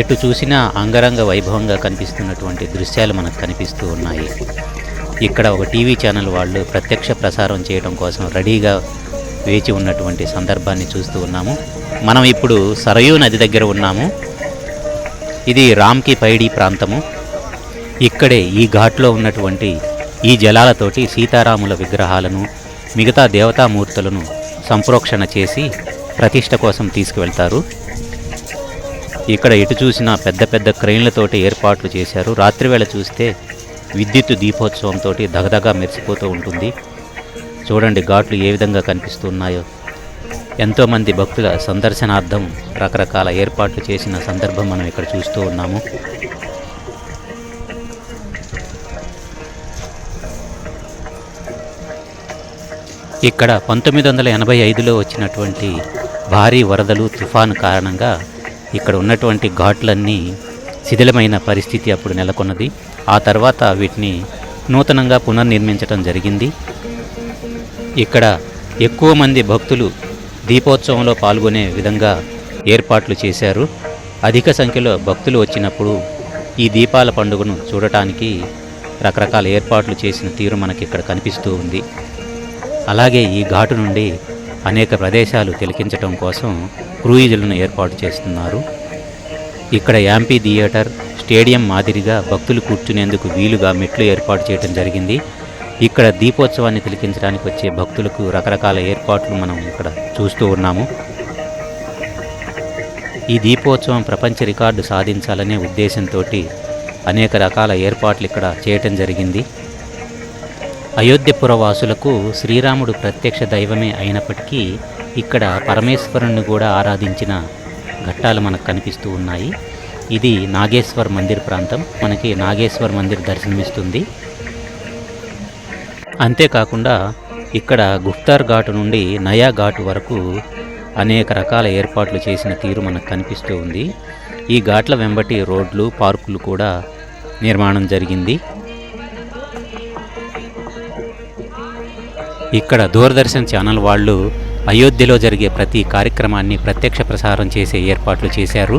ఎటు చూసినా అంగరంగ వైభవంగా కనిపిస్తున్నటువంటి దృశ్యాలు మనకు కనిపిస్తూ ఉన్నాయి. ఇక్కడ ఒక టీవీ ఛానల్ వాళ్ళు ప్రత్యక్ష ప్రసారం చేయడం కోసం రెడీగా వేచి ఉన్నటువంటి సందర్భాన్ని చూస్తూ ఉన్నాము. మనం ఇప్పుడు సరయూ నది దగ్గర ఉన్నాము. ఇది రామ్కి పైడి ప్రాంతము. ఇక్కడే ఈ ఘాట్లో ఉన్నటువంటి ఈ జలాలతోటి సీతారాముల విగ్రహాలను మిగతా దేవతామూర్తులను సంప్రోక్షణ చేసి ప్రతిష్ట కోసం తీసుకువెళ్తారు. ఇక్కడ ఎటు చూసినా పెద్ద పెద్ద క్రెయిన్లతోటి ఏర్పాట్లు చేశారు. రాత్రివేళ చూస్తే విద్యుత్ దీపోత్సవంతో దగదగా మెరిసిపోతూ ఉంటుంది. చూడండి ఘాట్లు ఏ విధంగా కనిపిస్తున్నాయో. ఎంతోమంది భక్తుల సందర్శనార్థం రకరకాల ఏర్పాట్లు చేసిన సందర్భం మనం ఇక్కడ చూస్తూ ఉన్నాము. ఇక్కడ పంతొమ్మిది వందల ఎనభై ఐదులో వచ్చినటువంటి భారీ వరదలు తుఫాను కారణంగా ఇక్కడ ఉన్నటువంటి ఘాట్లన్నీ శిథిలమైన పరిస్థితి అప్పుడు నెలకొన్నది. ఆ తర్వాత వీటిని నూతనంగా పునర్నిర్మించడం జరిగింది. ఇక్కడ ఎక్కువ మంది భక్తులు దీపోత్సవంలో పాల్గొనే విధంగా ఏర్పాట్లు చేశారు. అధిక సంఖ్యలో భక్తులు వచ్చినప్పుడు ఈ దీపాల పండుగను చూడటానికి రకరకాల ఏర్పాట్లు చేసిన తీరు మనకి ఇక్కడ కనిపిస్తూ ఉంది. అలాగే ఈ ఘాటు నుండి అనేక ప్రదేశాలు తిలకించటం కోసం క్రూయిజులను ఏర్పాటు చేస్తున్నారు. ఇక్కడ యాంపీ థియేటర్ స్టేడియం మాదిరిగా భక్తులు కూర్చునేందుకు వీలుగా మెట్లు ఏర్పాటు చేయడం జరిగింది. ఇక్కడ దీపోత్సవాన్ని తిలకించడానికి వచ్చే భక్తులకు రకరకాల ఏర్పాట్లు మనం ఇక్కడ చూస్తూ ఉన్నాము. ఈ దీపోత్సవం ప్రపంచ రికార్డు సాధించాలనే ఉద్దేశంతో అనేక రకాల ఏర్పాట్లు ఇక్కడ చేయటం జరిగింది. అయోధ్యపురవాసులకు శ్రీరాముడు ప్రత్యక్ష దైవమే అయినప్పటికీ ఇక్కడ పరమేశ్వరుణ్ణి కూడా ఆరాధించిన ఘట్టాలు మనకు కనిపిస్తూ ఉన్నాయి. ఇది నాగేశ్వర్ మందిర్ ప్రాంతం. మనకి నాగేశ్వర్ మందిర్ దర్శనమిస్తుంది. అంతేకాకుండా ఇక్కడ గుప్తార్ ఘాటు నుండి నయా ఘాటు వరకు అనేక రకాల ఏర్పాట్లు చేసిన తీరు మనకు కనిపిస్తూ ఉంది. ఈ ఘాట్ల వెంబటి రోడ్లు పార్కులు కూడా నిర్మాణం జరిగింది. ఇక్కడ దూరదర్శన్ ఛానల్ వాళ్ళు అయోధ్యలో జరిగే ప్రతి కార్యక్రమాన్ని ప్రత్యక్ష ప్రసారం చేసే ఏర్పాట్లు చేశారు.